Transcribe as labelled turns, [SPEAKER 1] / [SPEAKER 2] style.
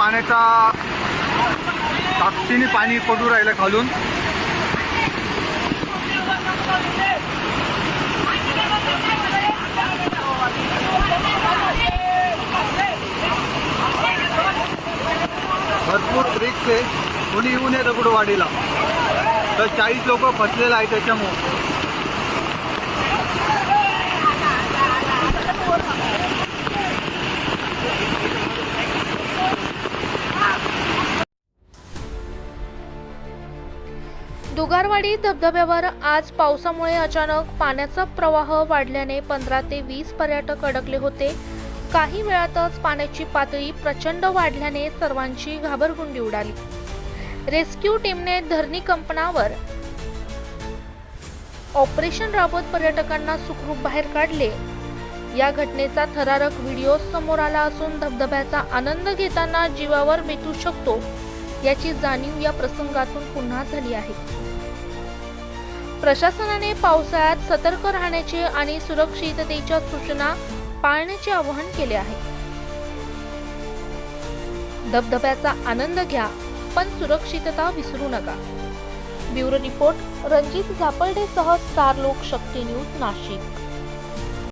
[SPEAKER 1] पाण्याचा ताकदीने पाणी पडू राहिलं खालून. भरपूर रिक्स आहे कोणी येऊ नये दगडवाडीला तर चाळीस लोक फसलेलं आहे त्याच्यामुळं.
[SPEAKER 2] दुगारवाडी धबधब्यावर आज पावसामुळे अचानक पाण्याचा प्रवाह वाढल्याने पंधरा ते वीस पर्यटक अडकले होते. काही वेळातच पाण्याची पातळी प्रचंड वाढल्याने सर्वांची घाबरगुंडी उडाली. रेस्क्यू टीमने धरणी कंपनावर ऑपरेशन राबवत पर्यटकांना सुखरूप बाहेर काढले. या घटनेचा थरारक व्हिडिओ समोर आला असून धबधब्याचा आनंद घेताना जीवावर बेतू शकतो याची जाणीव या प्रसंगातून पुन्हा झाली आहे. प्रशासनाने पावसाळ्यात सतर्क राहण्याचे आणि सुरक्षिततेच्या सूचना पाळण्याचे आवाहन केले आहे. धबधब्याचा आनंद घ्या पण सुरक्षितता विसरू नका. ब्युरो रिपोर्ट रणजित झापर्डेसह स्टार लोक शक्ती न्यूज नाशिक.